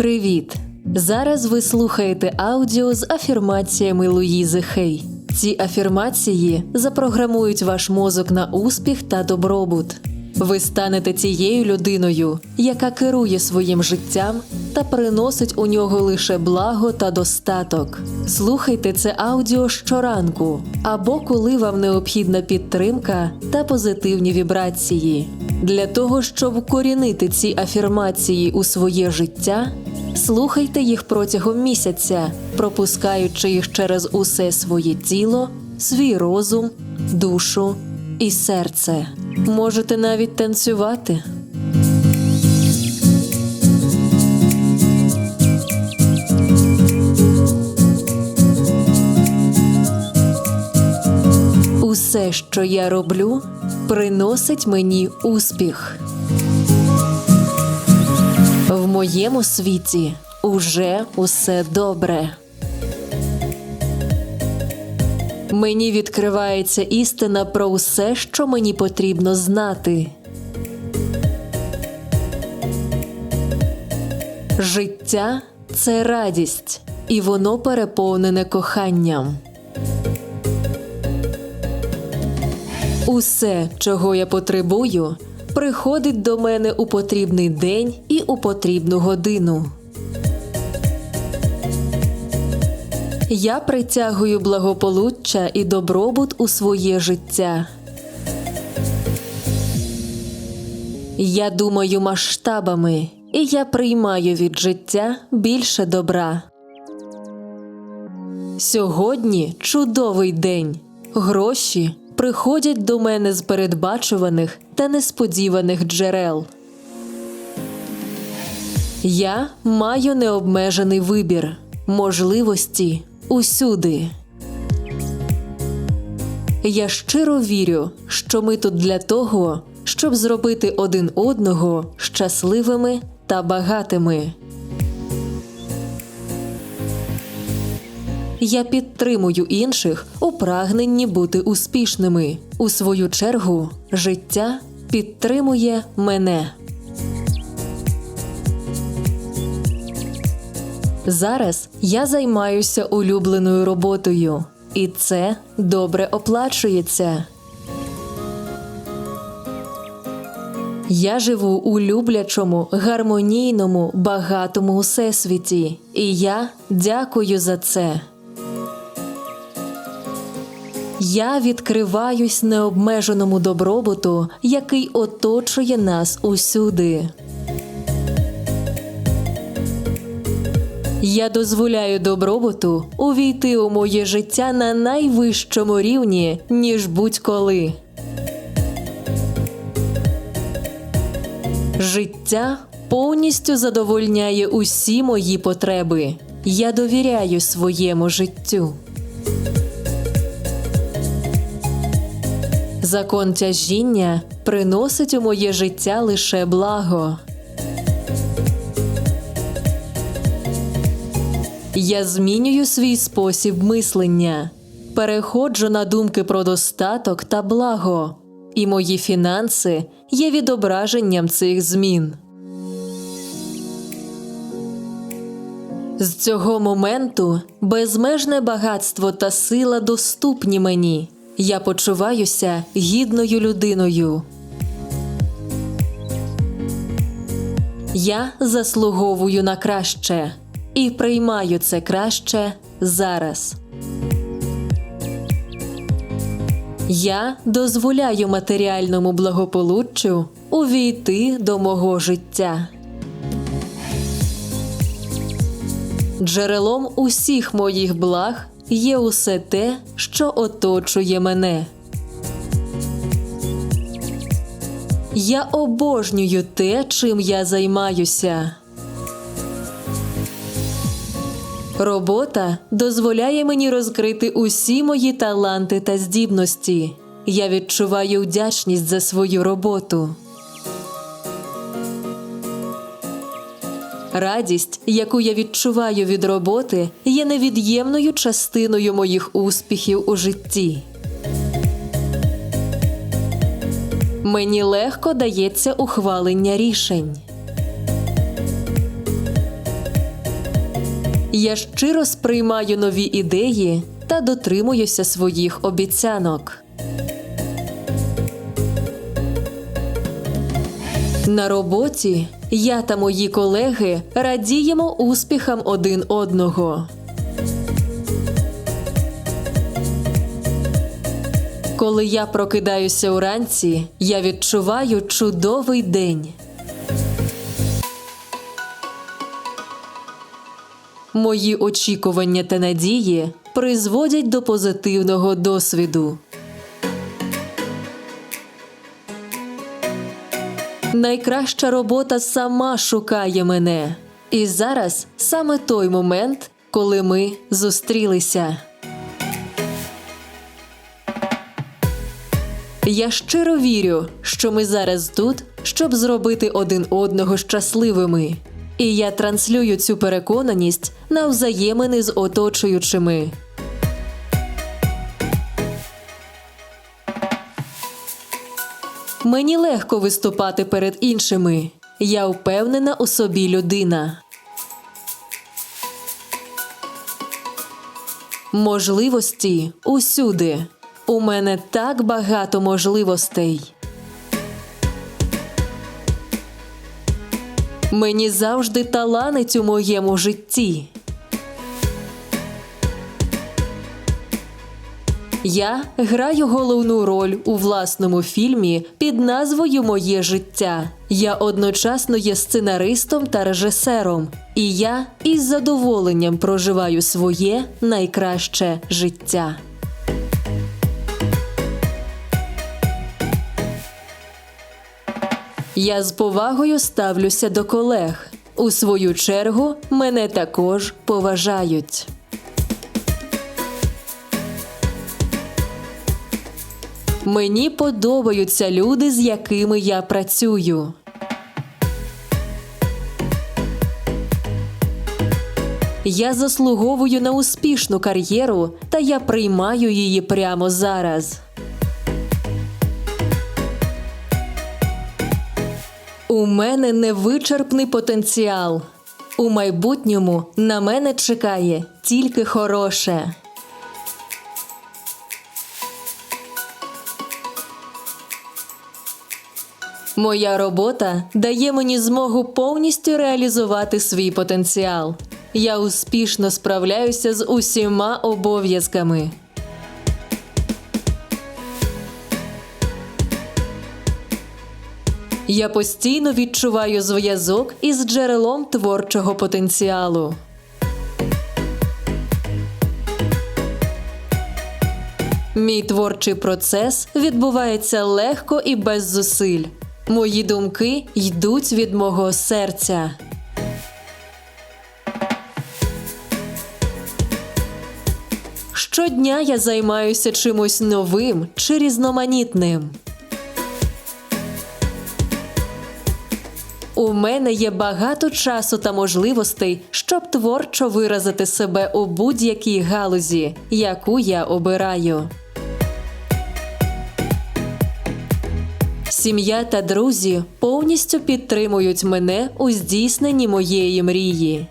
Привіт! Зараз ви слухаєте аудіо з афірмаціями Луїзи Хей. Ці афірмації запрограмують ваш мозок на успіх та добробут. Ви станете тією людиною, яка керує своїм життям та приносить у нього лише благо та достаток. Слухайте це аудіо щоранку або коли вам необхідна підтримка та позитивні вібрації. Для того, щоб вкорінити ці афірмації у своє життя, слухайте їх протягом місяця, пропускаючи їх через усе своє тіло, свій розум, душу і серце. Можете навіть танцювати. Усе, що я роблю, приносить мені успіх. Моєму світі уже усе добре. Мені відкривається істина про усе, що мені потрібно знати. Життя це радість, і воно переповнене коханням. Усе, чого я потребую, приходить до мене у потрібний день і у потрібну годину. Я притягую благополуччя і добробут у своє життя. Я думаю масштабами, і я приймаю від життя більше добра. Сьогодні чудовий день. Гроші приходять до мене з передбачуваних та несподіваних джерел. Я маю необмежений вибір, можливості усюди. Я щиро вірю, що ми тут для того, щоб зробити один одного щасливими та багатими. Я підтримую інших у прагненні бути успішними. У свою чергу, життя підтримує мене. Зараз я займаюся улюбленою роботою, і це добре оплачується. Я живу у люблячому, гармонійному, багатому усесвіті, і я дякую за це. Я відкриваюсь необмеженому добробуту, який оточує нас усюди. Я дозволяю добробуту увійти у моє життя на найвищому рівні, ніж будь-коли. Життя повністю задовольняє усі мої потреби. Я довіряю своєму життю. Закон тяжіння приносить у моє життя лише благо. Я змінюю свій спосіб мислення, переходжу на думки про достаток та благо, і мої фінанси є відображенням цих змін. З цього моменту безмежне багатство та сила доступні мені. Я почуваюся гідною людиною. Я заслуговую на краще і приймаю це краще зараз. Я дозволяю матеріальному благополуччю увійти до мого життя. Джерелом усіх моїх благ є усе те, що оточує мене. Я обожнюю те, чим я займаюся. Робота дозволяє мені розкрити усі мої таланти та здібності. Я відчуваю вдячність за свою роботу. Радість, яку я відчуваю від роботи, є невід'ємною частиною моїх успіхів у житті. Мені легко дається ухвалення рішень. Я щиро сприймаю нові ідеї та дотримуюся своїх обіцянок. На роботі я та мої колеги радіємо успіхам один одного. Коли я прокидаюся уранці, я відчуваю чудовий день. Мої очікування та надії призводять до позитивного досвіду. Найкраща робота сама шукає мене. І зараз саме той момент, коли ми зустрілися. Я щиро вірю, що ми зараз тут, щоб зробити один одного щасливими. І я транслюю цю переконаність на взаємини з оточуючими. Мені легко виступати перед іншими. Я впевнена у собі людина. Можливості усюди. У мене так багато можливостей. Мені завжди таланить у моєму житті. Я граю головну роль у власному фільмі під назвою Моє життя. Я одночасно є сценаристом та режисером, і я із задоволенням проживаю своє найкраще життя. Я з повагою ставлюся до колег. У свою чергу мене також поважають. Мені подобаються люди, з якими я працюю. Я заслуговую на успішну кар'єру, та я приймаю її прямо зараз. У мене невичерпний потенціал. У майбутньому на мене чекає тільки хороше. Моя робота дає мені змогу повністю реалізувати свій потенціал. Я успішно справляюся з усіма обов'язками. Я постійно відчуваю зв'язок із джерелом творчого потенціалу. Мій творчий процес відбувається легко і без зусиль. Мої думки йдуть від мого серця. Щодня я займаюся чимось новим чи різноманітним. У мене є багато часу та можливостей, щоб творчо виразити себе у будь-якій галузі, яку я обираю. Сім'я та друзі повністю підтримують мене у здійсненні моєї мрії.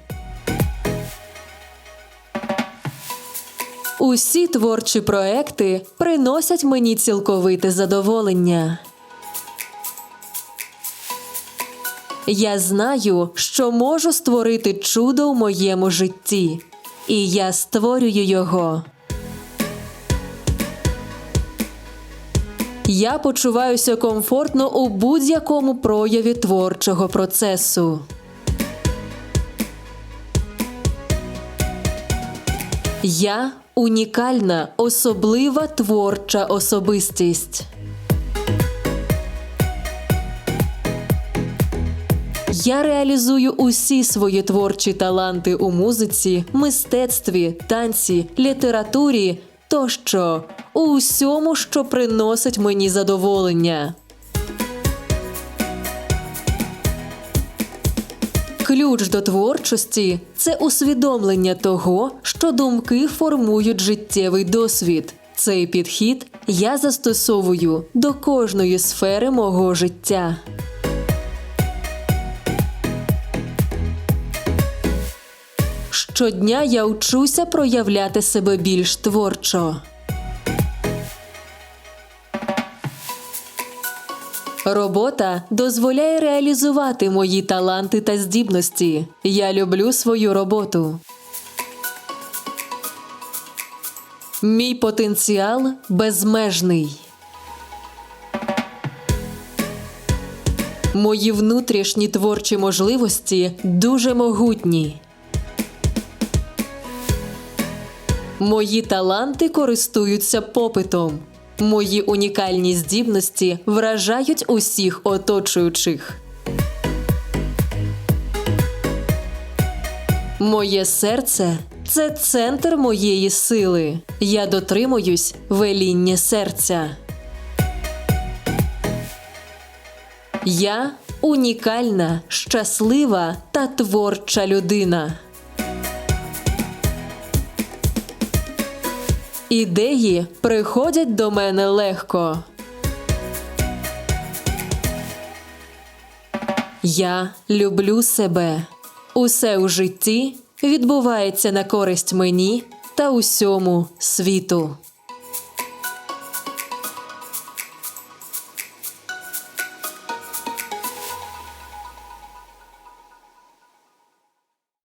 Усі творчі проекти приносять мені цілковите задоволення. Я знаю, що можу створити чудо в моєму житті, і я створюю його. Я почуваюся комфортно у будь-якому прояві творчого процесу. Я унікальна, особлива творча особистість. Я реалізую усі свої творчі таланти у музиці, мистецтві, танці, літературі тощо у усьому, що приносить мені задоволення. Ключ до творчості це усвідомлення того, що думки формують життєвий досвід. Цей підхід я застосовую до кожної сфери мого життя. Щодня я учуся проявляти себе більш творчо. Робота дозволяє реалізувати мої таланти та здібності. Я люблю свою роботу. Мій потенціал безмежний. Мої внутрішні творчі можливості дуже могутні. Мої таланти користуються попитом. Мої унікальні здібності вражають усіх оточуючих. Моє серце це центр моєї сили. Я дотримуюсь веління серця. Я унікальна, щаслива та творча людина. Ідеї приходять до мене легко. Я люблю себе. Усе у житті відбувається на користь мені та усьому світу.